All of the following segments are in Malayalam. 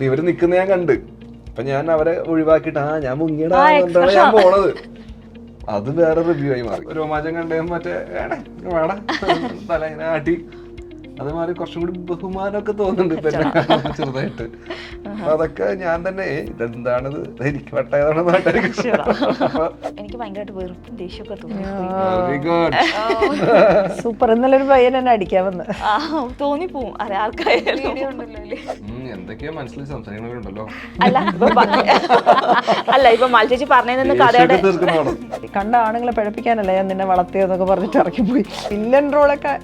ഇവർ നിക്കുന്ന ഞാൻ കണ്ട്. അപ്പൊ ഞാൻ അവരെ ഒഴിവാക്കിയിട്ട് ആ ഞാൻ മുങ്ങിയടാ ഞാൻ പോണത്. അത് വേറെ റിവ്യൂ ആയി മാറി. രോമാചം കണ്ടേ മറ്റേ വേണേ വേടാ. തല ഇങ്ങനെ ആട്ടി. അത് മാറി കുറച്ചും കൂടി ബഹുമാനമൊക്കെ തോന്നുന്നുണ്ട് ചെറുതായിട്ട്. അതൊക്കെ ഞാൻ തന്നെ ഇതെന്താണത് ഇതെന്താണിത്? ഇത് എനിക്ക് വട്ടായതാണ് എനിക്ക് ഭയങ്കരമായിട്ട് വെറുപ്പും ദേഷ്യമൊക്കെ തോന്നി. Very good super. ഇന്നലെ ഒരു പയ്യൻ എന്നെ അടിക്കാൻ വന്ന്. ആ തോന്നിപ്പോവും. എന്തൊക്കെയാ മനസ്സിൽ സംസാരിക്കണവരുണ്ടല്ലോ അല്ല അല്ല ഇപ്പൊ മത്സരിച്ച് പറഞ്ഞതിന് കഥയുടെ കണ്ട ആണുങ്ങളെ പഴപ്പിക്കാനല്ല ഞാൻ നിന്നെ വളർത്തിയെന്നൊക്കെ പറഞ്ഞിട്ട് ഇറക്കിപ്പോയി വില്ലൻ റോളൊക്കെ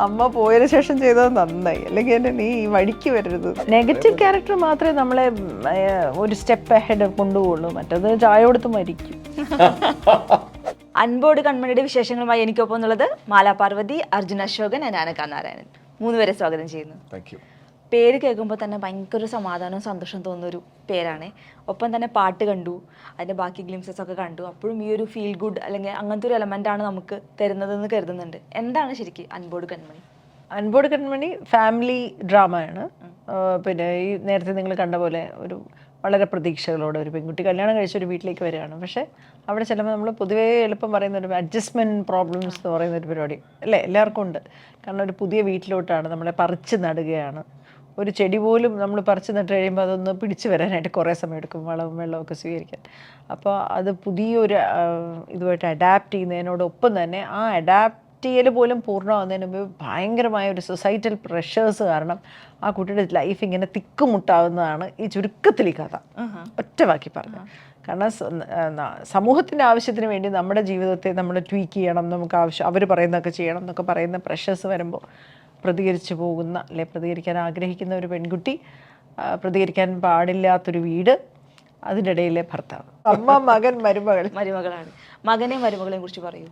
അമ്മ പോയതിനു ശേഷം ചെയ്തത് നന്നായി. അല്ലെങ്കിൽ എന്നെ നീ ഈ വഴിക്ക് വരരുത്. നെഗറ്റീവ് ക്യാരക്ടർ മാത്രമേ നമ്മളെ ഒരു സ്റ്റെപ്പ് അഹെഡ് കൊണ്ടുപോകുള്ളൂ. മറ്റത് ചായ കൊടുത്ത് മരിക്കും. അൻപോട് കൺമണിയുടെ വിശേഷങ്ങളുമായി എനിക്കൊപ്പം എന്നുള്ളത് മാലാ പാർവതി അർജുൻ അശോകൻ അനാനക നാരായണൻ. മൂന്നുപേരെ സ്വാഗതം ചെയ്യുന്നു. താങ്ക് യു പേര് കേൾക്കുമ്പോൾ തന്നെ ഭയങ്കര സമാധാനവും സന്തോഷം തോന്നുന്ന ഒരു പേരാണ്. ഒപ്പം തന്നെ പാട്ട് കണ്ടു അതിന്റെ ബാക്കി ഗ്ലിംസസ് ഒക്കെ കണ്ടു. അപ്പോഴും ഈ ഒരു ഫീൽ ഗുഡ് അല്ലെങ്കിൽ അങ്ങനത്തെ ഒരു എലമെന്റ് ആണ് നമുക്ക് തരുന്നതെന്ന് കരുതുന്നുണ്ട്. എന്താണ് ശരിക്കും അൻപോട് കൺമണി? അൻപോട് കൺമണി ഫാമിലി ഡ്രാമയാണ് പിന്നെ ഈ നേരത്തെ നിങ്ങൾ കണ്ട പോലെ ഒരു വളരെ പ്രതീക്ഷകളോടെ ഒരു പെൺകുട്ടി കല്യാണം കഴിച്ച ഒരു വീട്ടിലേക്ക് വരികയാണ്. പക്ഷേ അവിടെ ചിലപ്പോൾ നമ്മൾ പൊതുവേ എളുപ്പം പറയുന്ന ഒരു അഡ്ജസ്റ്റ്മെന്റ് പ്രോബ്ലംസ് എന്ന് പറയുന്ന ഒരു പരിപാടി അല്ലേ? എല്ലാവർക്കും ഉണ്ട്. കാരണം ഒരു പുതിയ വീട്ടിലോട്ടാണ് നമ്മളെ പറിച്ച് നടുകയാണ്. ഒരു ചെടി പോലും നമ്മൾ പറിച്ചു നട്ട് കഴിയുമ്പോൾ അതൊന്ന് പിടിച്ചു വരാനായിട്ട് കുറേ സമയം എടുക്കും. വളവും വെള്ളമൊക്കെ സ്വീകരിക്കാൻ. അപ്പോൾ അത് പുതിയൊരു ഇതുമായിട്ട് അഡാപ്റ്റ് ചെയ്യുന്നതിനോടൊപ്പം തന്നെ ആ അഡാപ്റ്റ് ചെയ്യൽ പോലും പൂർണമാകുന്നതിന് മുമ്പ് ഭയങ്കരമായ ഒരു സൊസൈറ്റൽ പ്രഷേഴ്സ് കാരണം ആ കുട്ടിയുടെ ലൈഫ് ഇങ്ങനെ തിക്കുമുട്ടാവുന്നതാണ് ഈ ചുരുക്കത്തിൽ ഈ കഥ. ഒറ്റ വാക്കി പറഞ്ഞു കാരണം സമൂഹത്തിന്റെ ആവശ്യത്തിന് വേണ്ടി നമ്മുടെ ജീവിതത്തെ നമ്മൾ ട്വീക്ക് ചെയ്യണം നമുക്ക് ആവശ്യം അവർ പറയുന്നതൊക്കെ ചെയ്യണം എന്നൊക്കെ പറയുന്ന പ്രഷേഴ്സ് വരുമ്പോൾ പ്രതികരിച്ചു പോകുന്ന അല്ലെ പ്രതികരിക്കാൻ ആഗ്രഹിക്കുന്ന ഒരു പെൺകുട്ടി പ്രതികരിക്കാൻ പാടില്ലാത്തൊരു വീട് അതിന്റെ ഇടയിലെ ഭർത്താവ്. അമ്മ മകൻ മരുമകൾ. മരുമകളാണ്. മകനെ മരുമകളെ കുറിച്ച് പറയൂ.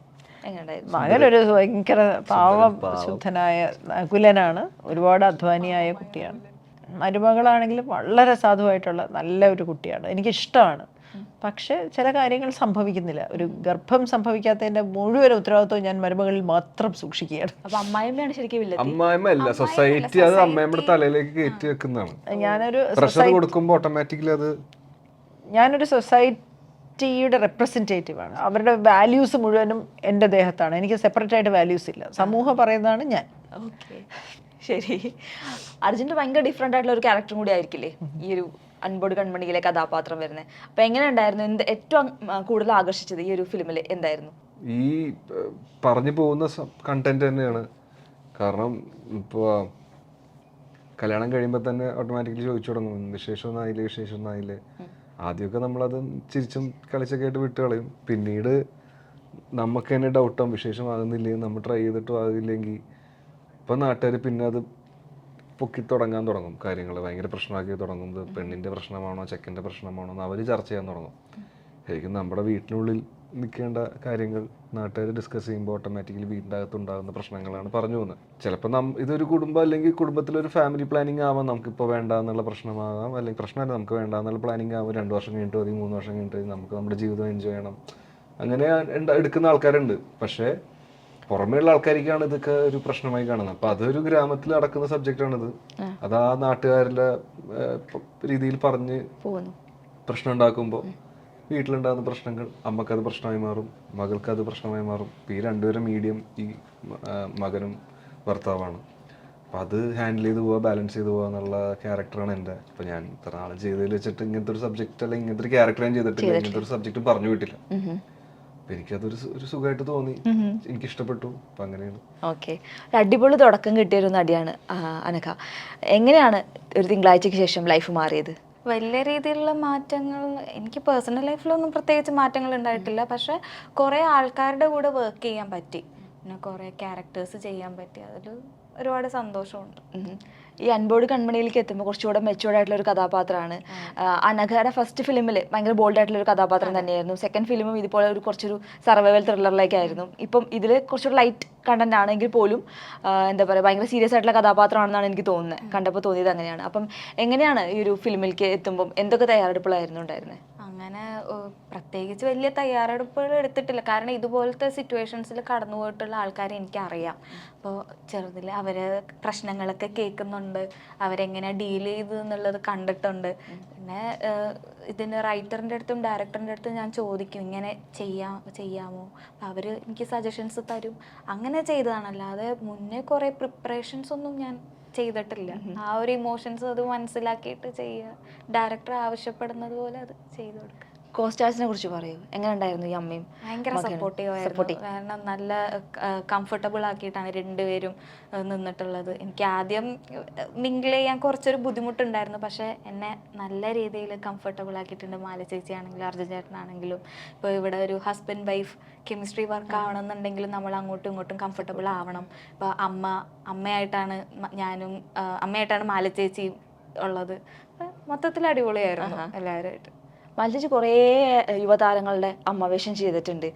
മകൻ ഒരു ഭയങ്കര പാവ ശുദ്ധനായ കുലനാണ് ഒരുപാട് അധ്വാനിയായ കുട്ടിയാണ്. മരുമകളാണെങ്കിലും വളരെ സാധുവായിട്ടുള്ള നല്ല ഒരു കുട്ടിയാണ്. എനിക്കിഷ്ടമാണ്. പക്ഷേ ചില കാര്യങ്ങൾ സംഭവിക്കുന്നില്ല. ഒരു ഗർഭം സംഭവിക്കാത്തതിന്റെ മുഴുവൻ ഉത്തരവാദിത്വം ഞാൻ മരുമകളിൽ മാത്രം സൂക്ഷിക്കുകയാണ്. അമ്മായിമ്മ അല്ല സൊസൈറ്റി അത് അമ്മയമ്മയുടെ തലയിലേക്ക് കയറ്റി വെക്കുന്നതാണ്. ഞാനൊരു പ്രഷർ കൊടുക്കുമ്പോൾ ഓട്ടോമാറ്റിക്കലി അത് ഞാനൊരു സൊസൈറ്റിയുടെ റെപ്രസെന്റേറ്റീവ് ആണ്. അവരുടെ വാല്യൂസ് മുഴുവനും എന്റെ ദേഹത്താണ്. എനിക്ക് സെപ്പറേറ്റ് ആയിട്ട് വാല്യൂസ് ഇല്ല. സമൂഹം പറയുന്നതാണ് ഞാൻ. ഓക്കെ ശരി. അർജുന്റെ ഭയങ്കര ഡിഫറെന്റ് ആയിട്ടുള്ള ഒരു ക്യാരക്ടറും കൂടി ആയിരിക്കില്ലേ? ഈ ഒരു അൻപോട് കൺമണിയിലെ കഥാപാത്രം വരുന്നത് അപ്പൊ എങ്ങനെ ഉണ്ടായിരുന്നു? എന്ത് ഏറ്റവും കൂടുതൽ ആകർഷിച്ചത് ഈ ഒരു ഫിലിമിൽ എന്തായിരുന്നു? ഈ പറഞ്ഞു പോകുന്ന കണ്ടന്റ് തന്നെയാണ്. കാരണം ഇപ്പോൾ കല്യാണം കഴിയുമ്പോൾ തന്നെ ഓട്ടോമാറ്റിക്കലി ചോദിച്ചു തുടങ്ങും. വിശേഷമൊന്നും ആയില്ലേ വിശേഷമൊന്നും ആയില്ലേ ആദ്യമൊക്കെ നമ്മളത് ചിരിച്ചും കളിച്ചൊക്കെ ആയിട്ട് വിട്ട് കളയും. പിന്നീട് നമുക്ക് തന്നെ വിശേഷം ആകുന്നില്ലേ നമ്മൾ ട്രൈ ചെയ്തിട്ടും ആകില്ലെങ്കിൽ. ഇപ്പം നാട്ടുകാർ പിന്നെ അത് പൊക്കി തുടങ്ങാൻ തുടങ്ങും. കാര്യങ്ങൾ ഭയങ്കര പ്രശ്നമാക്കി തുടങ്ങും. ഇത് പെണ്ണിന്റെ പ്രശ്നമാണോ ചെക്കന്റെ പ്രശ്നമാണോ എന്ന് അവർ ചർച്ച ചെയ്യാൻ തുടങ്ങും. ശരിക്കും നമ്മുടെ വീട്ടിനുള്ളിൽ നിൽക്കേണ്ട കാര്യങ്ങൾ നാട്ടുകാർ ഡിസ്കസ് ചെയ്യുമ്പോൾ ഓട്ടോമാറ്റിക്കലി വീടിന്റെ അകത്ത് ഉണ്ടാകുന്ന പ്രശ്നങ്ങളാണ് പറഞ്ഞു പോകുന്നത്. ചിലപ്പോൾ നം ഇതൊരു കുടുംബം അല്ലെങ്കിൽ കുടുംബത്തിലൊരു ഫാമിലി പ്ലാനിങ് ആവാം. നമുക്കിപ്പോൾ വേണ്ട എന്നുള്ള പ്രശ്നമാകാം അല്ലെങ്കിൽ പ്രശ്നമല്ല നമുക്ക് വേണ്ട എന്നുള്ള പ്ലാനിങ് ആവും രണ്ട് വർഷം കഴിഞ്ഞിട്ട് മതി മൂന്ന് വർഷം കഴിഞ്ഞിട്ട് നമുക്ക് നമ്മുടെ ജീവിതം എൻജോയ് ചെയ്യണം. അങ്ങനെ എടുക്കുന്ന ആൾക്കാരുണ്ട്. പക്ഷേ പുറമേയുള്ള ആൾക്കാർക്കാണ് ഇതൊക്കെ ഒരു പ്രശ്നമായി കാണുന്നത്. അപ്പൊ അതൊരു ഗ്രാമത്തിൽ നടക്കുന്ന സബ്ജക്റ്റ് ആണിത്. അത് ആ നാട്ടുകാരുടെ രീതിയിൽ പറഞ്ഞ് പ്രശ്നം ഉണ്ടാക്കുമ്പോൾ വീട്ടിലുണ്ടാകുന്ന പ്രശ്നങ്ങൾ അമ്മക്കത് പ്രശ്നമായി മാറും മകൾക്ക് അത് പ്രശ്നമായി മാറും. ഈ രണ്ടുപേരും മീഡിയം ഈ മകനും ഭർത്താവാണ്. അപ്പം അത് ഹാൻഡിൽ ചെയ്ത് പോവുക ബാലൻസ് ചെയ്ത് പോവുക എന്നുള്ള ക്യാരക്ടറാണ് എന്റെ. അപ്പോൾ ഞാൻ ഇത്ര നാളെ ചെയ്തതിൽ വെച്ചിട്ട് ഇങ്ങനത്തെ ഒരു സബ്ജക്റ്റ് അല്ലെങ്കിൽ ഇങ്ങനത്തെ ഒരു ക്യാരക്ടർ ഞാൻ ചെയ്തിട്ടില്ല ഇങ്ങനത്തെ ഒരു സബ്ജക്റ്റ് പറഞ്ഞു വിട്ടില്ല. അപ്പം എനിക്കതൊരു ഒരു സുഖമായിട്ട് തോന്നി. എനിക്ക് ഇഷ്ടപ്പെട്ടു അപ്പം അങ്ങനെയാണ്. ഓക്കെ. അടിപൊളി തുടക്കം കിട്ടിയ ഒരു നടിയാണ് അനഘ. എങ്ങനെയാണ് ഒരു തിങ്കളാഴ്ചയ്ക്ക് ശേഷം ലൈഫ് മാറിയത്? വലിയ രീതിയിലുള്ള മാറ്റങ്ങൾ എനിക്ക് പേഴ്സണൽ ലൈഫിലൊന്നും പ്രത്യേകിച്ച് മാറ്റങ്ങൾ ഉണ്ടായിട്ടില്ല. പക്ഷെ കുറേ ആൾക്കാരുടെ കൂടെ വർക്ക് ചെയ്യാൻ പറ്റി. പിന്നെ കുറേ ക്യാരക്ടേഴ്സ് ചെയ്യാൻ പറ്റി. അതിൽ ഒരുപാട് സന്തോഷമുണ്ട്. ഈ അൻബോർഡ് കൺമണിയിലേക്ക് എത്തുമ്പോൾ കുറച്ചുകൂടെ മെച്ചുവേർഡ് ആയിട്ടുള്ള ഒരു കഥാപാത്രമാണ്. അനഘയുടെ ഫസ്റ്റ് ഫിലിമിൽ ഭയങ്കര ബോൾഡ് ആയിട്ടുള്ള ഒരു കഥാപാത്രം തന്നെയായിരുന്നു. സെക്കൻഡ് ഫിലിമും ഇതുപോലെ ഒരു കുറച്ചൊരു സർവൈവൽ ത്രില്ലറിലേക്കായിരുന്നു ഇപ്പം ഇതിൽ കുറച്ചൊരു ലൈറ്റ് കണ്ടന്റ് ആണെങ്കിൽ പോലും എന്താ പറയുക ഭയങ്കര സീരിയസ് ആയിട്ടുള്ള കഥാപാത്രമാണെന്നാണ് എനിക്ക് തോന്നുന്നത് കണ്ടപ്പോൾ തോന്നിയത് അങ്ങനെയാണ്. അപ്പം എങ്ങനെയാണ് ഈ ഒരു ഫിലിമിലേക്ക് എത്തുമ്പം എന്തൊക്കെ തയ്യാറെടുപ്പുകളായിരുന്നു ഉണ്ടായിരുന്നത് അങ്ങനെ പ്രത്യേകിച്ച് വലിയ തയ്യാറെടുപ്പുകൾ എടുത്തിട്ടില്ല. കാരണം ഇതുപോലത്തെ സിറ്റുവേഷൻസിൽ കടന്നു പോയിട്ടുള്ള ആൾക്കാരെ എനിക്കറിയാം. അപ്പോൾ ചെറുതിൽ അവർ പ്രശ്നങ്ങളൊക്കെ കേൾക്കുന്നുണ്ട്. അവരെങ്ങനെ ഡീൽ ചെയ്തു എന്നുള്ളത് കണ്ടിട്ടുണ്ട്. പിന്നെ ഇതിന് റൈറ്ററിന്റെ അടുത്തും ഡയറക്ടറിന്റെ അടുത്തും ഞാൻ ചോദിക്കും ഇങ്ങനെ ചെയ്യാ ചെയ്യാമോ? അവർ എനിക്ക് സജഷൻസ് തരും. അങ്ങനെ ചെയ്തതാണ്. അല്ലാതെ മുന്നേ കുറേ പ്രിപ്പറേഷൻസ് ഒന്നും ഞാൻ ചെയ്തിട്ടില്ല. ആ ഒരു ഇമോഷൻസ് അത് മനസ്സിലാക്കിയിട്ട് ചെയ്യുക. ഡയറക്ടർ ആവശ്യപ്പെടുന്നത് പോലെ അത് ചെയ്തു കൊടുക്കുക. കോസ്റ്റാഴ്സിനെ കുറിച്ച് പറയൂ. എങ്ങനെ ഉണ്ടായിരുന്നു ഈ അമ്മയും ഭയങ്കര? സപ്പോർട്ടീവ് ആയിരുന്നു. കാരണം നല്ല കംഫർട്ടബിൾ ആക്കിയിട്ടാണ് രണ്ടുപേരും നിന്നിട്ടുള്ളത്. എനിക്ക് ആദ്യം മിങ്കിൾ ചെയ്യാൻ കുറച്ചൊരു ബുദ്ധിമുട്ടുണ്ടായിരുന്നു. പക്ഷേ എന്നെ നല്ല രീതിയിൽ കംഫർട്ടബിൾ ആക്കിയിട്ടുണ്ട്. മാല ചേച്ചി ആണെങ്കിലും അർജുൻ ചേട്ടനാണെങ്കിലും. ഇപ്പോൾ ഇവിടെ ഒരു ഹസ്ബൻഡ് വൈഫ് കെമിസ്ട്രി വർക്ക് ആവണമെന്നുണ്ടെങ്കിലും നമ്മൾ അങ്ങോട്ടും ഇങ്ങോട്ടും കംഫർട്ടബിൾ ആവണം. ഇപ്പോൾ അമ്മ അമ്മയായിട്ടാണ് ഞാനും അമ്മയായിട്ടാണ് മാല ചേച്ചിയും ഉള്ളത്. മൊത്തത്തിൽ അടിപൊളിയായിരുന്നു എല്ലാവരുമായിട്ട്. മത്സരിച്ച് കുറേ യുവതാരങ്ങളുടെ അമ്മ വേഷം ചെയ്തിട്ടുണ്ട്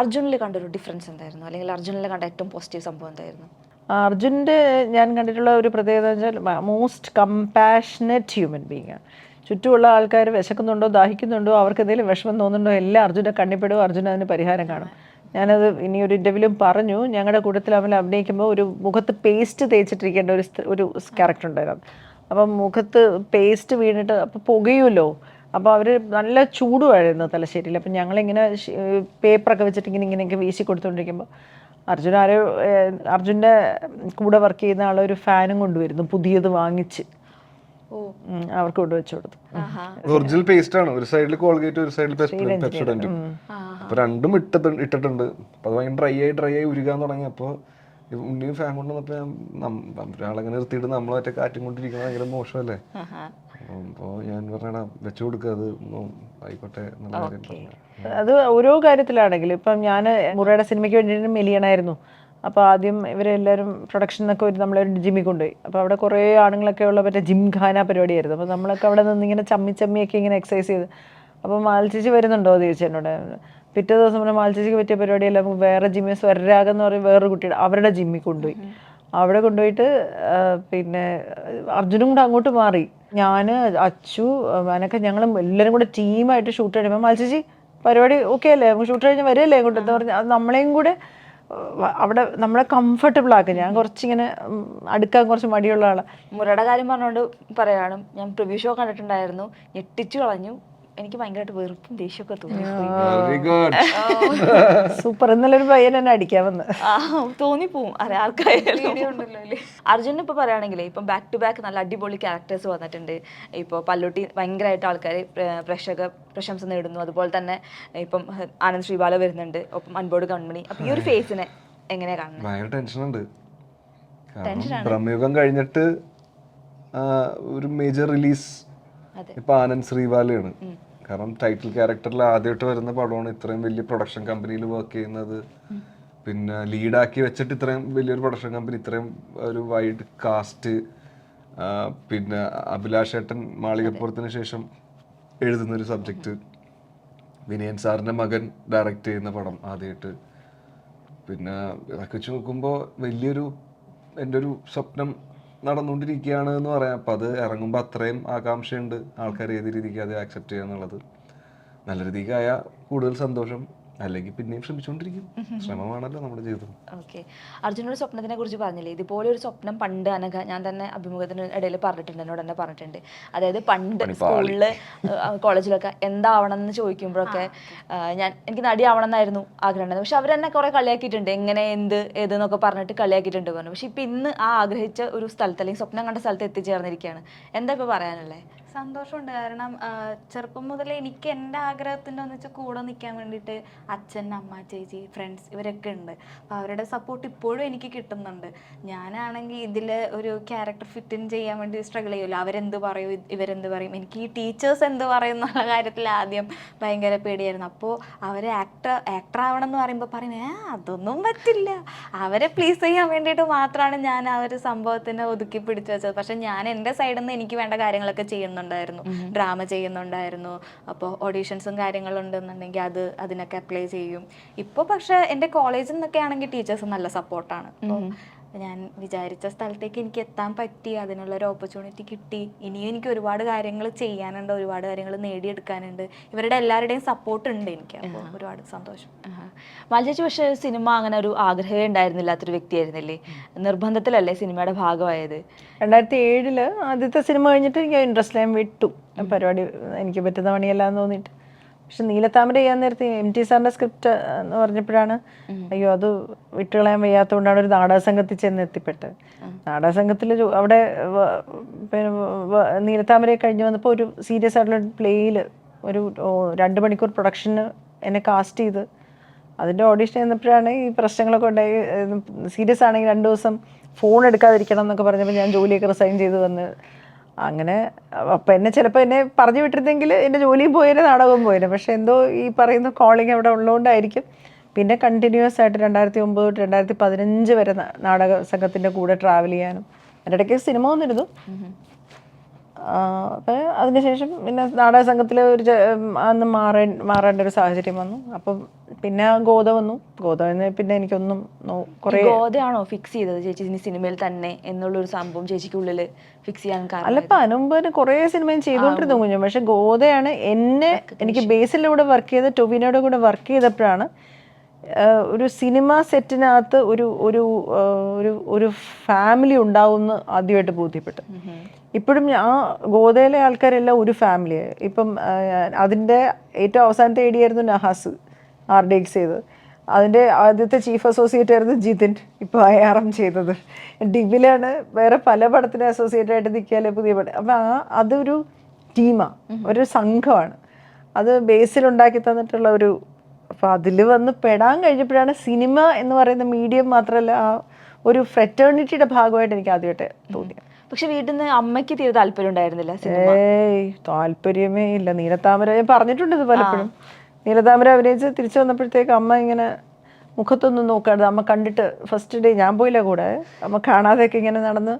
അർജുനിൽ കണ്ടൊരു ഡിഫറൻസ് എന്തായിരുന്നു? അല്ലെങ്കിൽ അർജുനിൽ കണ്ട ഏറ്റവും പോസിറ്റീവ് സംഭവം എന്തായിരുന്നു? അർജുന്റെ ഞാൻ കണ്ടിട്ടുള്ള ഒരു പ്രത്യേകത വെച്ചാൽ മോസ്റ്റ് കമ്പാഷനറ്റ് ഹ്യൂമൻ ബീങ് ആണ് ചുറ്റുമുള്ള ആൾക്കാർ വിശക്കുന്നുണ്ടോ ദാഹിക്കുന്നുണ്ടോ അവർക്ക് എന്തെങ്കിലും വിഷമം തോന്നുന്നുണ്ടോ എല്ലാം അർജുനെ കണ്ണിപ്പെടും അർജുൻ അതിന് പരിഹാരം കാണും. ഞാനത് ഇനി ഒരു ഇന്റർവ്യൂലും പറഞ്ഞു. ഞങ്ങളുടെ കൂട്ടത്തിൽ അവൻ അഭിനയിക്കുമ്പോൾ ഒരു മുഖത്ത് പേസ്റ്റ് തേച്ചിട്ടിരിക്കേണ്ട ഒരു ഒരു ക്യാരക്ടർ ഉണ്ടായിരുന്നു. അപ്പം മുഖത്ത് പേസ്റ്റ് വീണിട്ട് അപ്പോൾ പുകയുമല്ലോ. അപ്പോൾ അവർ നല്ല ചൂടുമായിരുന്നു തലശ്ശേരിയിൽ. അപ്പം ഞങ്ങളിങ്ങനെ പേപ്പറൊക്കെ വെച്ചിട്ട് ഇങ്ങനെ ഇങ്ങനെയൊക്കെ വീശി കൊടുത്തുകൊണ്ടിരിക്കുമ്പോൾ അർജുൻ ആരോ അർജുന്റെ കൂടെ വർക്ക് ചെയ്യുന്ന ആളൊരു ഫാനും കൊണ്ടുവരുന്നു പുതിയത് വാങ്ങിച്ച്. അവർക്ക് കൊണ്ട് വെച്ചു കൊടുത്തു. ഒറിജിനൽ പേസ്റ്റ് ആണ്. ഒരു സൈഡിൽ കോൾഗേറ്റ് ഒരു സൈഡിൽ പെപ്സോഡന്റും അപ്പൊ രണ്ടും ഇട്ടിട്ടുണ്ട് ഇട്ടിട്ടുണ്ട്. അപ്പൊ അത് ഭയങ്കര ഡ്രൈ ആയി ഡ്രൈ ആയി ഉരുകാൻ തുടങ്ങി. അപ്പൊ ഉണ്ണിയും ഫാൻ കൊണ്ടുവന്നപ്പോ ഞാൻ ഒരാളെങ്ങനെ നിർത്തിയിട്ട് നമ്മൾ മറ്റേ കാറ്റും കൊണ്ടിരിക്കുന്നത് ഭയങ്കര മോശമല്ലേ? അപ്പൊ ഞാൻ പറഞ്ഞാ വെച്ചു കൊടുക്കുക അത് ആയിക്കോട്ടെ അത് ഓരോ കാര്യത്തിലാണെങ്കിലും ഇപ്പം ഞാൻ മുറയുടെ സിനിമയ്ക്ക് വേണ്ടിയിട്ട് മെലിയണായിരുന്നു അപ്പോൾ ആദ്യം ഇവരെല്ലാവരും പ്രൊഡക്ഷനൊക്കെ ഒരു നമ്മളൊരു ജിമ്മിൽ കൊണ്ടുപോയി. അപ്പോൾ അവിടെ കുറേ ആണുങ്ങളൊക്കെ ഉള്ള മറ്റേ ജിം ഖാന പരിപാടിയായിരുന്നു. അപ്പോൾ നമ്മളൊക്കെ അവിടെ നിന്ന് ഇങ്ങനെ ചമ്മി ചമ്മിയൊക്കെ ഇങ്ങനെ എക്സസൈസ് ചെയ്ത്. അപ്പോൾ മാൽച്ചേച്ചി വരുന്നുണ്ടോ എന്ന് ചോദിച്ചു എന്നോട്. പിറ്റേ ദിവസം പറഞ്ഞാൽ മാൽച്ചേച്ചിക്ക് പറ്റിയ പരിപാടിയല്ല നമുക്ക് വേറെ ജിമ്മിൽ സ്വരരാഗം എന്ന് പറയും വേറൊരു കുട്ടിയുടെ അവരുടെ ജിമ്മി കൊണ്ടുപോയി. അവിടെ കൊണ്ടുപോയിട്ട് പിന്നെ അർജുനും കൂടെ അങ്ങോട്ട് മാറി. ഞാൻ അച്ചു അനക്കെ ഞങ്ങൾ എല്ലാവരും കൂടെ ടീമായിട്ട് ഷൂട്ട് കഴിയുമ്പോൾ മത്സരിച്ച് പരിപാടി ഓക്കെ അല്ലേ? ഷൂട്ട് കഴിഞ്ഞ് വരികയല്ലേ ഇങ്ങോട്ട്? എന്ന് പറഞ്ഞാൽ അത് നമ്മളെയും കൂടെ അവിടെ നമ്മളെ കംഫർട്ടബിൾ ആക്കും. ഞാൻ കുറച്ചിങ്ങനെ അടുക്കാൻ കുറച്ച് മടിയുള്ള ആളാണ് മുരടെ കാര്യം പറഞ്ഞുകൊണ്ട് പറയാണ്. ഞാൻ പ്രിവ്യൂ ഷോ കണ്ടിട്ടുണ്ടായിരുന്നു. ഞെട്ടിച്ചു കളഞ്ഞു. എനിക്ക് ഭയങ്കരമായിട്ട് വെറുപ്പും ദേഷ്യമൊക്കെ തോന്നി വെരി ഗുഡ് സൂപ്പർ ഇന്നലെ ഒരു പയ്യൻ എന്നെ അടിക്കാൻ വന്ന്. ആ തോന്നിപ്പോവും. അറിയാം ആർക്കായാലും. അർജുൻ ഇപ്പൊ പറയുകയാണെങ്കിൽ ഇപ്പം ബാക്ക് ടു ബാക്ക് നല്ല അടിപൊളി ക്യാരക്ടേഴ്സ് വന്നിട്ടുണ്ട്. ഇപ്പോൾ പല്ലുട്ടി ഭയങ്കരമായിട്ട് ആൾക്കാർ പ്രേക്ഷക പ്രശംസ നേടുന്നു. അതുപോലെ തന്നെ ഇപ്പം ആനന്ദ് ശ്രീബാല വരുന്നുണ്ട്. ഒപ്പം അൻപോട് കൺമണി. അപ്പൊ ഈ ഒരു ഫേസിനെ എങ്ങനെയാ കാണുന്നത് ഭയങ്കര ടെൻഷനുണ്ട് കാരണം ബ്രഹ്മയുഗം കഴിഞ്ഞിട്ട് ആ, ഒരു മേജർ റിലീസ് അതെ. ഇപ്പൊ ആനന്ദ് ശ്രീവാലയാണ്. കാരണം ടൈറ്റിൽ ക്യാരക്ടറിൽ ആദ്യമായിട്ട് വരുന്ന പടമാണ് ഇത്രയും വലിയ പ്രൊഡക്ഷൻ കമ്പനിയിൽ വർക്ക് ചെയ്യുന്നത്. പിന്നെ ലീഡാക്കി വെച്ചിട്ട് ഇത്രയും വലിയൊരു പ്രൊഡക്ഷൻ കമ്പനി ഇത്രയും ഒരു വൈഡ് കാസ്റ്റ് പിന്നെ അഭിലാഷ് ഏട്ടൻ മാളികപ്പുറത്തിന് ശേഷം എഴുതുന്ന ഒരു സബ്ജക്റ്റ് വിനയൻ സാറിന്റെ മകൻ ഡയറക്റ്റ് ചെയ്യുന്ന പടം ആദ്യമായിട്ട്. പിന്നെ ഇതൊക്കെ വെച്ച് നോക്കുമ്പോൾ വലിയൊരു എന്റെ ഒരു സ്വപ്നം നടന്നുകൊണ്ടിരിക്കുകയാണ് എന്ന് പറയാം. അപ്പം അത് ഇറങ്ങുമ്പോൾ അത്രയും ആകാംക്ഷയുണ്ട് ആൾക്കാർ ഏത് രീതിക്ക് അത് ആക്സെപ്റ്റ് ചെയ്യുക എന്നുള്ളത്. നല്ല രീതിക്കായ കൂടുതൽ സന്തോഷം. അല്ലെങ്കിൽ പിന്നെയും ശ്രമിച്ചുകൊണ്ടിരിക്കും. ശ്രമമാണല്ലോ നമ്മുടെ ജീവിതം. ഓക്കെ. അർജുനോട് സ്വപ്നത്തിനെ കുറിച്ച് പറഞ്ഞില്ലേ? ഇതുപോലെ ഒരു സ്വപ്നം പണ്ട് അനഘ ഞാൻ തന്നെ അഭിമുഖത്തിന് ഇടയിൽ പറഞ്ഞിട്ടുണ്ട് എന്നോട് തന്നെ പറഞ്ഞിട്ടുണ്ട്. അതായത് പണ്ട് സ്കൂളിൽ കോളേജിലൊക്കെ എന്താവണം എന്ന് ചോദിക്കുമ്പോഴൊക്കെ ഞാൻ എനിക്ക് നടിയാവണം എന്നായിരുന്നു ആഗ്രഹം പക്ഷെ അവരെന്നെ കുറെ കളിയാക്കിയിട്ടുണ്ട്. എങ്ങനെ എന്ത് ഏത് എന്നൊക്കെ പറഞ്ഞിട്ട് കളിയാക്കിയിട്ടുണ്ട് പറഞ്ഞു. പക്ഷെ ഇപ്പൊ ഇന്ന് ആ ആഗ്രഹിച്ച ഒരു സ്ഥലത്ത് അല്ലെങ്കിൽ സ്വപ്നം കണ്ട സ്ഥലത്ത് എത്തിച്ചേർന്നിരിക്കുകയാണ്. എന്താ ഇപ്പൊ പറയാനുള്ളത് സന്തോഷമുണ്ട്. കാരണം ചെറുപ്പം മുതലേ എനിക്ക് എന്റെ ആഗ്രഹത്തിന്റെ ഒന്നിച്ച് കൂടെ നിൽക്കാൻ വേണ്ടിയിട്ട് അച്ഛൻ അമ്മ ചേച്ചി ഫ്രണ്ട്സ് ഇവരൊക്കെ ഉണ്ട്. അപ്പോൾ അവരുടെ സപ്പോർട്ട് ഇപ്പോഴും എനിക്ക് കിട്ടുന്നുണ്ട്. ഞാനാണെങ്കിൽ ഇതിൽ ഒരു ക്യാരക്ടർ ഫിറ്റ് ഇൻ ചെയ്യാൻ വേണ്ടി സ്ട്രഗിൾ ചെയ്യുമല്ലോ അവരെന്ത് പറയും? ഇവരെന്ത് പറയും? എനിക്ക് ഈ ടീച്ചേഴ്സ് എന്ത് പറയും എന്നുള്ള കാര്യത്തിൽ ആദ്യം ഭയങ്കര പേടിയായിരുന്നു. അപ്പോൾ അവരെ ആക്ടർ ആക്ടർ ആവണം എന്ന് പറയുമ്പോൾ പറയും ഏ അതൊന്നും പറ്റില്ല. അവരെ പ്ലീസ് ചെയ്യാൻ വേണ്ടിയിട്ട് മാത്രമാണ് ഞാൻ ആ ഒരു സംഭവത്തിനെ ഒതുക്കി പിടിച്ചു വെച്ചത്. പക്ഷെ ഞാൻ എന്റെ സൈഡിൽ നിന്ന് എനിക്ക് വേണ്ട കാര്യങ്ങളൊക്കെ ചെയ്യുന്നുണ്ടായിരുന്നു. ഡ്രാമ ചെയ്യുന്നുണ്ടായിരുന്നു. അപ്പോൾ ഓഡീഷൻസും കാര്യങ്ങളും ഉണ്ടെന്നുണ്ടെങ്കിൽ അത് അതിനൊക്കെ അപ്ലൈ ചെയ്യും. ഇപ്പോൾ പക്ഷേ എന്റെ കോളേജിൽ നിന്നൊക്കെ ആണെങ്കിൽ ടീച്ചേഴ്സ് നല്ല സപ്പോർട്ടാണ് അപ്പോൾ ഞാൻ വിചാരിച്ച സ്ഥലത്തേക്ക് എനിക്ക് എത്താൻ പറ്റി അതിനുള്ള ഒരു ഓപ്പർച്യൂണിറ്റി കിട്ടി. ഇനിയും എനിക്ക് ഒരുപാട് കാര്യങ്ങൾ ചെയ്യാനുണ്ട് ഒരുപാട് കാര്യങ്ങൾ നേടിയെടുക്കാനുണ്ട്. ഇവരുടെ എല്ലാവരുടെയും സപ്പോർട്ട് ഉണ്ട് എനിക്ക്. അപ്പോൾ ഒരുപാട് സന്തോഷം. മാലചേച്ചി പക്ഷേ സിനിമ അങ്ങനെ ഒരു ആഗ്രഹമേ ഉണ്ടായിരുന്നില്ലാത്തൊരു വ്യക്തിയായിരുന്നില്ലേ? നിർബന്ധത്തിലല്ലേ സിനിമയുടെ ഭാഗമായത്? രണ്ടായിരത്തി ഏഴിൽ ആദ്യത്തെ സിനിമ കഴിഞ്ഞിട്ട് എനിക്ക് ഇൻട്രസ്റ്റ് ലൈൻ വിട്ടു. പരിപാടി എനിക്ക് പറ്റുന്ന പണിയല്ലാന്ന് തോന്നിയിട്ട്. പക്ഷെ നീലത്താമര ചെയ്യാൻ നേരത്തെ എം ടി സാറിന്റെ സ്ക്രിപ്റ്റ് എന്ന് പറഞ്ഞപ്പോഴാണ് അയ്യോ അത് വിട്ടുകളയാൻ വയ്യാത്തതുകൊണ്ടാണ് ഒരു നാടക സംഘത്തിൽ ചെന്ന് എത്തിപ്പെട്ടത്. നാടക സംഘത്തിൽ അവിടെ പിന്നെ നീലത്താമരയെ കഴിഞ്ഞ് വന്നപ്പോൾ ഒരു സീരിയസ് ആയിട്ടുള്ള പ്ലേയിൽ ഒരു രണ്ട് മണിക്കൂർ പ്രൊഡക്ഷന് എന്നെ കാസ്റ്റ് ചെയ്ത് അതിന്റെ ഓഡീഷൻ ചെന്നപ്പോഴാണ് ഈ പ്രശ്നങ്ങളൊക്കെ ഉണ്ടായി. സീരിയസ് ആണെങ്കിൽ രണ്ട് ദിവസം ഫോൺ എടുക്കാതിരിക്കണം എന്നൊക്കെ പറഞ്ഞപ്പോൾ ഞാൻ ജോലിയൊക്കെ റിസൈൻ ചെയ്ത് വന്ന് അങ്ങനെ അപ്പം എന്നെ ചിലപ്പോൾ എന്നെ പറഞ്ഞു വിട്ടിരുന്നെങ്കിൽ എന്റെ ജോലിയും പോയേനെ നാടകവും പോയേനെ. പക്ഷെ എന്തോ ഈ പറയുന്ന കോളിംഗ് അവിടെ ഉള്ളതുകൊണ്ടായിരിക്കും പിന്നെ കണ്ടിന്യൂസ് ആയിട്ട് രണ്ടായിരത്തി ഒമ്പത് തൊട്ട് രണ്ടായിരത്തി പതിനഞ്ച് വരെ നാടക സംഘത്തിന്റെ കൂടെ ട്രാവൽ ചെയ്യാനും. അതിന്റെ ഇടയ്ക്ക് സിനിമ വന്നിരുന്നു. അപ്പം അതിനുശേഷം പിന്നെ നാടക സംഘത്തിൽ ഒരു അന്ന് മാറേ മാറേണ്ട ഒരു സാഹചര്യം വന്നു. അപ്പം പിന്നെ ഗോത വന്നു. ഗോത പിന്നെ എനിക്കൊന്നും കുറേ ഗോതയാണോ ഫിക്സ് ചെയ്തത് ചേച്ചി ഇനി സിനിമയിൽ തന്നെ എന്നുള്ളൊരു സംഭവം ചേച്ചിക്കുള്ളിൽ ഫിക്സ് ചെയ്യാൻ കാരണം? അല്ല ഇപ്പം അനുമ്പന് കുറേ സിനിമയും ചെയ്തുകൊണ്ടിരുന്നു കുഞ്ഞു. പക്ഷെ ഗോതയാണ് എന്നെ എനിക്ക് ബേസിലൂടെ വർക്ക് ചെയ്ത് ടൊവിനോയുടെ കൂടെ വർക്ക് ചെയ്തപ്പോഴാണ് ഒരു സിനിമ സെറ്റിനകത്ത് ഒരു ഒരു ഒരു ഒരു ഫാമിലി ഉണ്ടാവുമെന്ന് ആദ്യമായിട്ട് ബോധ്യപ്പെട്ടു ഇപ്പോഴും ആ ഗോതയിലെ ആൾക്കാരെല്ലാം ഒരു ഫാമിലി ഇപ്പം അതിന്റെ ഏറ്റവും അവസാനത്തെ ഐ ഡി ആയിരുന്നു നഹാസ് ആർ ഡി എക്സ് ചെയ്തത്. അതിന്റെ ആദ്യത്തെ ചീഫ് അസോസിയേറ്റ് ആയിരുന്നു ജിതിൻ ഇപ്പോൾ ഐ ആർ എം ചെയ്തത്. ഡിബിലാണ് വേറെ പല പടത്തിന് അസോസിയേറ്റ് ആയിട്ട് നിൽക്കിയാലേ പുതിയ പടം. അപ്പം ആ അതൊരു ടീമാണ് ഒരു സംഘമാണ്. അത് ബേസിൽ ഉണ്ടാക്കി തന്നിട്ടുള്ള ഒരു അപ്പോൾ അതിൽ വന്ന് പെടാൻ കഴിഞ്ഞപ്പോഴാണ് സിനിമ എന്ന് പറയുന്ന മീഡിയം മാത്രമല്ല ആ ഒരു ഫ്രെറ്റേണിറ്റിയുടെ ഭാഗമായിട്ട് എനിക്ക് ആദ്യമായിട്ട് തോന്നിയത്. പക്ഷെ വീട്ടിൽ നിന്ന് അമ്മയ്ക്ക് തീരെ താല്പര്യം ഉണ്ടായിരുന്നില്ല സിനിമ. ഏയ് താല്പര്യമേ ഇല്ല. നീലത്താമര ഞാൻ പറഞ്ഞിട്ടുണ്ട് ഇത് പലപ്പോഴും. നീലത്താമര അഭിനയിച്ച് തിരിച്ചു വന്നപ്പോഴത്തേക്ക് അമ്മ ഇങ്ങനെ മുഖത്തൊന്നും നോക്കാതെ അമ്മ കണ്ടിട്ട് ഫസ്റ്റ് ഡേ ഞാൻ പോയില്ല കൂടെ. അമ്മ കാണാതെയൊക്കെ ഇങ്ങനെ നടന്ന്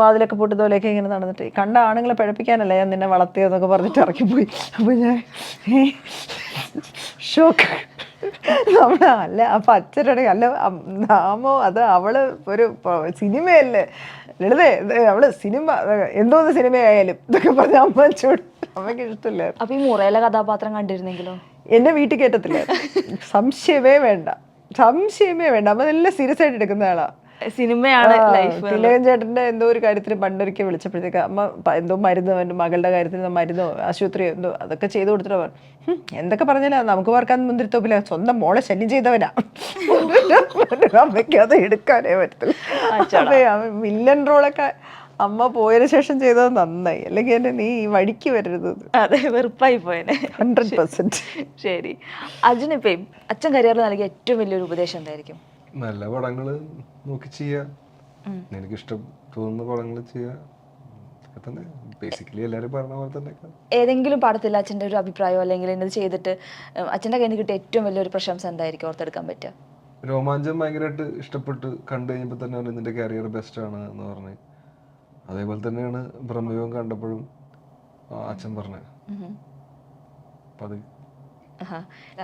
വാതിലൊക്കെ പൊട്ടി തോലൊക്കെ ഇങ്ങനെ നടന്നിട്ട്. ഈ കണ്ട ആണുങ്ങളെ പഴപ്പിക്കാനല്ല ഞാൻ നിന്നെ വളർത്തിയതെന്നൊക്കെ പറഞ്ഞിട്ട് ഇറക്കിപ്പോയി അപ്പോൾ ഞാൻ ഷോക്ക്. നമ്മളെ അല്ല അപ്പൊ അല്ല നാമോ അത് അവൾ ഒരു സിനിമയല്ലേ? ലളിതേ അവൾ സിനിമ എന്തോന്ന് സിനിമയായാലും ഇതൊക്കെ പറഞ്ഞ അമ്മ ചൂട് അമ്മയ്ക്ക് ഇഷ്ടമില്ല അപ്പൊ ഈ മുറയിലെ കഥാപാത്രം കണ്ടിരുന്നെങ്കിലോ? എന്നെ വീട്ടിൽ കയറ്റത്തില്ല സംശയമേ വേണ്ട. സംശയമേ വേണ്ട. അമ്മ നല്ല സീരിയസ് ആയിട്ട് എടുക്കുന്ന ആളാ. സിനിമയാണ് തിലകം ലൈഫ് തിലകൻ ചേട്ടന്റെ എന്തോ ഒരു കാര്യത്തിന് പണ്ടൊരിക്കൽ വിളിച്ചപ്പോഴത്തേക്ക് അമ്മ എന്തോ മരുന്ന് എന്റെ മകളുടെ കാര്യത്തിന് മരുന്നോ ആശുപത്രിയോ എന്തോ അതൊക്കെ ചെയ്തു കൊടുത്തിട്ട് എന്തൊക്കെ പറഞ്ഞാലാ നമുക്ക് പറക്കാൻ മുന്തിരിത്തോപ്പില്ല സ്വന്തം മോളെ ശല്യം ചെയ്തവനാ. അമ്മയ്ക്ക് അത് എടുക്കാനേ പറ്റത്തില്ല. വില്ലൻ റോളൊക്കെ അമ്മ പോയതിനു ശേഷം ചെയ്തത് നന്നായി. അല്ലെങ്കിൽ എന്നെ നീ ഈ വഴിക്ക് വരരുത്. അതെ വെറുപ്പായി പോയനെ. ഹൺഡ്രഡ് പെർസെന്റ് ശരി. അർജുൻ ഇപ്പം അച്ഛൻ കരിയറിൽ നൽകിയ ഏറ്റവും വലിയൊരു ഉപദേശം എന്തായിരിക്കും? നല്ല പടങ്ങൾ നോക്കി ചെയ്യാ. എനിക്ക് ഇഷ്ടം തോന്നുന്ന പടങ്ങൾ ചെയ്യാ. തന്നെ. ബേസിക്കലി എല്ലാവരും പറഞ്ഞ പോലെ തന്നെ. ഏതെങ്കിലും പടത്തിൽ അച്ഛന്റെ ഒരു അഭിപ്രായം അല്ലെങ്കിൽ എന്നത് ചെയ്തിട്ട് അച്ഛന്റെ കയ്യിൽ നിന്ന് കിട്ടിയ ഏറ്റവും വലിയൊരു പ്രശംസ എന്തായിരിക്കും ഓർത്തെടുക്കാൻ പറ്റുക? രോമാഞ്ചം ഭയങ്കരമായിട്ട് ഇഷ്ടപ്പെട്ട് കണ്ടു കഴിയുമ്പോൾ തന്നെ അവൻ നിന്റെ കരിയർ ബെസ്റ്റ് ആണ് എന്ന് പറഞ്ഞ്. അതേപോലെ തന്നെയാണ് ബ്രഹ്മയോഗം കണ്ടപ്പോഴും അച്ഛൻ പറഞ്ഞത്. അപ്പം അത്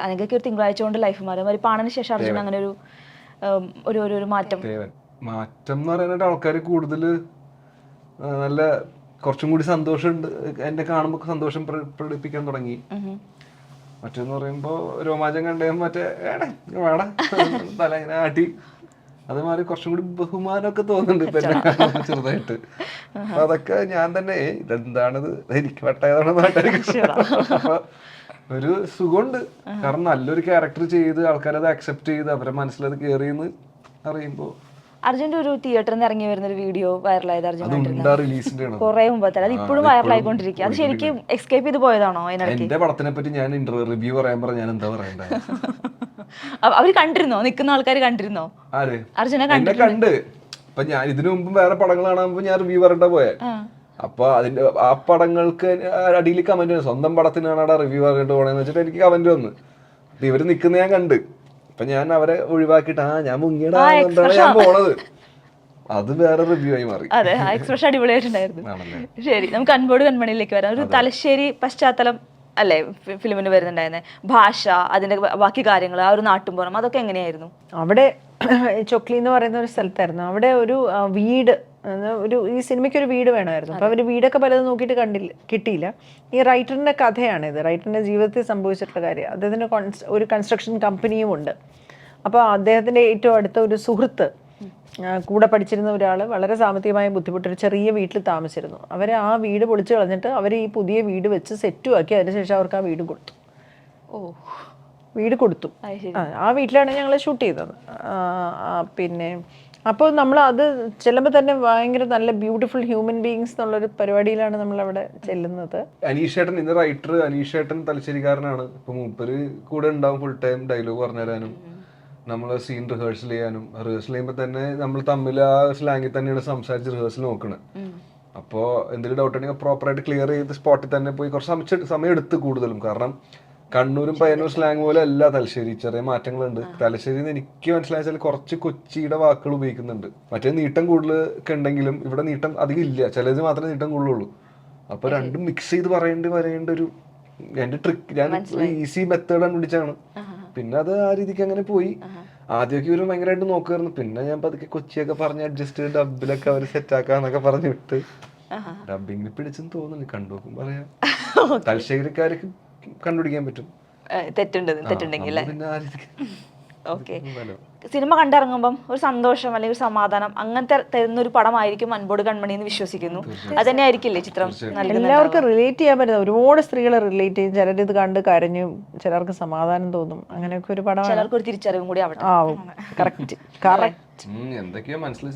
അനക്കൊക്കെ ഒരു തിങ്കളാഴ്ച കൊണ്ട് ലൈഫ് മാറും അവർ പാണന് ശേഷം അർജുൻ അങ്ങനെ ഒരു ഒരു ഒരു മാറ്റം. മാറ്റം എന്ന് പറയാനായിട്ട് ആൾക്കാർ കൂടുതൽ നല്ല കുറച്ചും കൂടി സന്തോഷമുണ്ട്. എന്നെ കാണുമ്പോൾ സന്തോഷം പ്ര- പ്രകടിപ്പിക്കാൻ തുടങ്ങി. മറ്റേന്ന് പറയുമ്പോൾ രോമാചം കണ്ടേ മറ്റേ ഏടാ വാടാ. തല ഇങ്ങനെ ആട്ടി. അതേമാതിരി കുറച്ചും കൂടി ബഹുമാനമൊക്കെ തോന്നുന്നുണ്ട് ഇപ്പൊ എന്നെ ചെറുതായിട്ട്. അതൊക്കെ ഞാൻ തന്നെ ഇതെന്താണത്? എനിക്ക് വട്ടായതാണെന്ന് നാട്ടുകാർക്ക്. ഒരു സുഖമുണ്ട്. കാരണം നല്ലൊരു ക്യാരക്ടർ ചെയ്ത് ആൾക്കാരത് അക്സെപ്റ്റ് ചെയ്ത് അവരെ മനസ്സിലത് കയറിയെന്ന് അറിയുമ്പോൾ അർജുന്റെ ഒരു തിയേറ്ററിൽ നിന്ന് ഇറങ്ങി വരുന്ന ഒരു വീഡിയോ വൈറലായത് അർജുൻ കുറെ മുമ്പത്തെ അത് ഇപ്പോഴും വൈറലായിക്കൊണ്ടിരിക്കുക അത് ശരിക്കും എക്സ്കേപ്പ് ചെയ്ത് പോയതാണോ എന്റെ പടത്തിനെ പറ്റി ഞാൻ റിവ്യൂ പറയാൻ പറഞ്ഞ ഞാൻ എന്താ പറയണ്ടേ? അവർ കണ്ടിരുന്നോ? നിൽക്കുന്ന ആൾക്കാർ കണ്ടിരുന്നോ? അർജുനെ എന്നെ കണ്ട്. ഇപ്പൊ ഞാൻ ഇതിനു മുമ്പ് വേറെ പടങ്ങൾ കാണുമ്പോ ഞാൻ റിവ്യൂ പറയണ്ട പോയെ. അപ്പൊ അതിന്റെ ആ പടങ്ങൾക്ക് അടിയിൽ കമന്റ് വന്നു. സ്വന്തം പടത്തിനാണ് റിവ്യൂ പറഞ്ഞിട്ട് പോണെന്ന് വെച്ചിട്ട് എനിക്ക് കമന്റ് വന്നു. അപ്പൊ ഇവർ നിക്കുന്ന ഞാൻ കണ്ട്. അപ്പൊ ഞാൻ അവരെ ഒഴിവാക്കിയിട്ട് ആ ഞാൻ മുങ്ങിയടാ ഞാൻ പോണത്. അത് വേറെ റിവ്യൂ ആയി മാറി. അതെ ആ എക്സ്പ്രഷൻ അടിപൊളിയായിട്ടുണ്ടായിരുന്നു. ശരി നമുക്ക് അൻപോട് കൺമണിയിലേക്ക് വരാം. ഒരു തലശ്ശേരി പശ്ചാത്തലം അല്ലേ ഫിലിമിന് വരുന്നുണ്ടായിരുന്നത് ഭാഷ അതിന്റെ ബാക്കി കാര്യങ്ങൾ ആ ഒരു നാട്ടുമ്പുറം അതൊക്കെ എങ്ങനെയായിരുന്നു? അവിടെ ചൊക്ലി എന്ന് പറയുന്ന ഒരു സ്ഥലത്തായിരുന്നു. അവിടെ ഒരു വീട് ഒരു ഈ സിനിമയ്ക്ക് ഒരു വീട് വേണമായിരുന്നു. അപ്പോൾ അവർ വീടൊക്കെ പലതും നോക്കിയിട്ട് കണ്ടില്ല കിട്ടിയില്ല. ഈ റൈറ്ററിന്റെ ഇത് റൈറ്ററിന്റെ ജീവിതത്തിൽ സംഭവിച്ചിട്ടുള്ള കാര്യം. അദ്ദേഹത്തിന് കോൺസ്- ഒരു കൺസ്ട്രക്ഷൻ കമ്പനിയും ഉണ്ട്. അപ്പോൾ അദ്ദേഹത്തിന്റെ ഏറ്റവും അടുത്ത ഒരു സുഹൃത്ത് കൂടെ പഠിച്ചിരുന്ന ഒരാൾ വളരെ സാമ്പത്തികമായി ബുദ്ധിമുട്ടൊരു ചെറിയ വീട്ടിൽ താമസിച്ചിരുന്നു. അവർ ആ വീട് പൊളിച്ചു കളഞ്ഞിട്ട് അവർ ഈ പുതിയ വീട് വെച്ച് സെറ്റും ആക്കി അതിനുശേഷം അവർക്ക് ആ വീട് കൊടുത്തു. ഓ വീട് കൊടുത്തു. ആ, വീട്ടിലാണ് ഞങ്ങൾ ഷൂട്ട് ചെയ്തത്. പിന്നെ അപ്പോൾ നമ്മൾ അത് ചെല്ലുമ്പോൾ തന്നെ ഭയങ്കര നല്ല ബ്യൂട്ടിഫുൾ ഹ്യൂമൻ ബീങ്സ് എന്നുള്ളൊരു പരിപാടിയിലാണ് നമ്മൾ അവിടെ ചെല്ലുന്നത്. അനീഷേട്ടൻ ഇന്ന് റൈറ്റർ അനീഷേട്ടൻ തലശ്ശേരിക്കാരനാണ്. ഇപ്പൊ മൂപ്പര് കൂടെ ഉണ്ടാവും ഫുൾ ടൈം ഡയലോഗ് പറഞ്ഞു തരാനും നമ്മൾ സീൻ റിഹേഴ്സൽ ചെയ്യാനും. റിഹേഴ്സൽ ചെയ്യുമ്പോൾ തന്നെ നമ്മൾ തമ്മിൽ ആ സ്ലാങ്ങിൽ തന്നെയാണ് സംസാരിച്ച് റിഹേഴ്സൽ നോക്കുന്നത് അപ്പോൾ എന്തെങ്കിലും ഡൗട്ട് ഉണ്ടെങ്കിൽ പ്രോപ്പറായിട്ട് ക്ലിയർ ചെയ്ത് സ്പോട്ടിൽ തന്നെ പോയി കുറച്ച് സമയം സമയം എടുത്ത് കൂടുതലും. കാരണം കണ്ണൂരും പയ്യന്നൂർ സ്ലാങ് പോലെ അല്ല തലശ്ശേരി ചെറിയ മാറ്റങ്ങളുണ്ട്. തലശ്ശേരി എനിക്ക് മനസ്സിലായാൽ കുറച്ച് കൊച്ചിയുടെ വാക്കുകൾ ഉപയോഗിക്കുന്നുണ്ട്. മറ്റേ നീട്ടം കൂടുതൽ ഒക്കെ ഉണ്ടെങ്കിലും ഇവിടെ നീട്ടം അധികം ഇല്ല. ചിലത് മാത്രമേ നീട്ടം കൂടുതലുള്ളൂ. അപ്പൊ രണ്ടും മിക്സ് ചെയ്ത് പറയേണ്ടി വരേണ്ട ഒരു എന്റെ ട്രിക്ക് ഞാൻ ഈസി മെത്തേഡ് കണ്ടുപിടിച്ചാണ്. പിന്നെ അത് ആ രീതിക്ക് അങ്ങനെ പോയി. ആദ്യമൊക്കെ ഇവർ ഭയങ്കരമായിട്ട് നോക്കുമായിരുന്നു പിന്നെ ഞാൻ പതുക്കെ കൊച്ചിയൊക്കെ പറഞ്ഞ് അഡ്ജസ്റ്റ് ചെയ്ത് ഡബിലൊക്കെ അവർ സെറ്റ് ആക്കാന്നൊക്കെ പറഞ്ഞു വിട്ട്. ഡബിങ്ങിന് പിടിച്ചെന്ന് തോന്നുന്നു കണ്ടു നോക്കും പറയാം തലശ്ശേരിക്കാർക്ക് കണ്ടുപിടിക്കാൻ പറ്റും. തെറ്റുണ്ട് തെറ്റുണ്ടെങ്കിൽ ഓക്കെ. സിനിമ കണ്ടിറങ്ങുമ്പം ഒരു സന്തോഷം അല്ലെങ്കിൽ ഒരു സമാധാനം അങ്ങനത്തെ തരുന്ന ഒരു പടമായിരിക്കും അൻപോട് കൺമണി എന്ന് വിശ്വസിക്കുന്നു. അത് തന്നെ ആയിരിക്കില്ലേ ചിത്രം എല്ലാവർക്കും റിലേറ്റ് ചെയ്യാൻ പറ്റുന്ന ഒരുപാട് സ്ത്രീകളെ റിലേറ്റ് ചെയ്യും. ചിലർ ഇത് കണ്ട് കരഞ്ഞു ചിലർക്ക് സമാധാനം തോന്നും. അങ്ങനെയൊക്കെ ഒരു പടം ചിലർക്ക് ഒരു തിരിച്ചറിവും കൂടി ആവട്ടെ. ആവും. കറക്റ്റ് കറക്റ്റ് എന്തൊക്കെയോ മനസ്സിൽ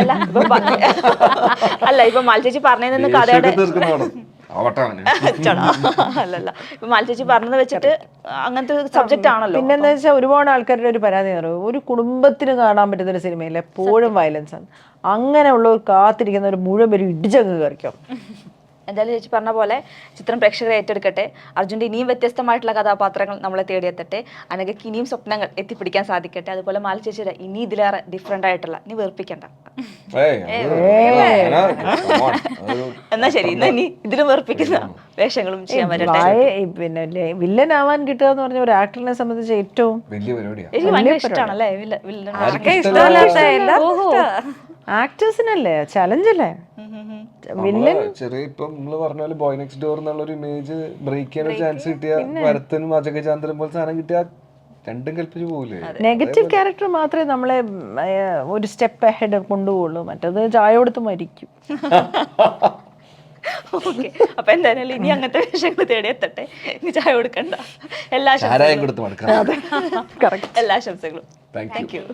അല്ല അല്ല ഇപ്പൊ മാൽച്ചേച്ചി പറഞ്ഞതിൽ നിന്ന് കഥയുടെ അല്ലല്ല. ഇപ്പൊ മാൽച്ചേച്ചി പറഞ്ഞത് വെച്ചിട്ട് അങ്ങനത്തെ സബ്ജക്റ്റ് ആണല്ലോ. പിന്നെന്താ വെച്ചാൽ ഒരുപാട് ആൾക്കാരുടെ ഒരു പരാതി എന്ന് ഒരു കുടുംബത്തിന് കാണാൻ പറ്റുന്ന ഒരു സിനിമയിൽ എപ്പോഴും വയലൻസ് ആണ്. അങ്ങനെയുള്ളവർ കാത്തിരിക്കുന്ന ഒരു മുഴുവൻ പേരും ഇടിച്ചങ്ങ് കയറിക്കും. എന്തായാലും ചേച്ചി പറഞ്ഞ പോലെ ചിത്രം പ്രേക്ഷകരെ ഏറ്റെടുക്കട്ടെ. അർജുന്റെ ഇനിയും വ്യത്യസ്തമായിട്ടുള്ള കഥാപാത്രങ്ങൾ നമ്മളെ തേടിയെത്തട്ടെ. അനഘയ്ക്ക് ഇനിയും സ്വപ്നങ്ങൾ എത്തിപ്പിടിക്കാൻ സാധിക്കട്ടെ. അതുപോലെ മാല ചേച്ചിയുടെ ഇനി ഇതിലേറെ ഡിഫറെന്റ് ആയിട്ടുള്ള ഇനി വെറുപ്പിക്കണ്ട. എന്നാ ശരി എന്നാ ഇനി ഇതിലും വെറുപ്പിക്കുന്ന വേഷങ്ങളും ചെയ്യാൻ പറ്റട്ടെ വായ പിന്നെ വില്ലൻ ആവാൻ കിട്ടുക എന്ന് പറഞ്ഞ ഒരു ആക്ടറിനെ സംബന്ധിച്ച് ഏറ്റവും എനിക്ക് ഭയങ്കര ഇഷ്ടമാണല്ലേ വില്ലൻ. ആക്ടേഴ്സിനല്ലേ ചലഞ്ചല്ലേ നമ്മൾ ചെറിയ ഇപ്പൊ നമ്മൾ പറഞ്ഞ പോലെ ബോയ് നെക്സ്റ്റ് ഡോർ എന്നുള്ള ഒരു ഇമേജ് ബ്രേക്ക് ചെയ്യാൻ ചാൻസ് കിട്ടിയ ഭരത്തനും അജഗചാന്ദ്രൻ പോലെ സാധനം കിട്ടിയ രണ്ടും കൽപ്പിച്ചു പോകില്ലേ നെഗറ്റീവ് ക്യാരക്ടർ മാത്രമേ നമ്മളെ ഒരു സ്റ്റെപ്പ് അഹെഡ് കൊണ്ടുപോകുള്ളൂ മറ്റത് ചായ കൊടുത്ത് മരിക്കും. ഓക്കെ അപ്പൊ എന്തായാലും ഇനി അങ്ങനത്തെ വേഷങ്ങൾ തേടിയെത്തട്ടെ ഇനി ചായ കൊടുക്കണ്ട. എല്ലാ എല്ലാ ആശംസകളും താങ്ക് യു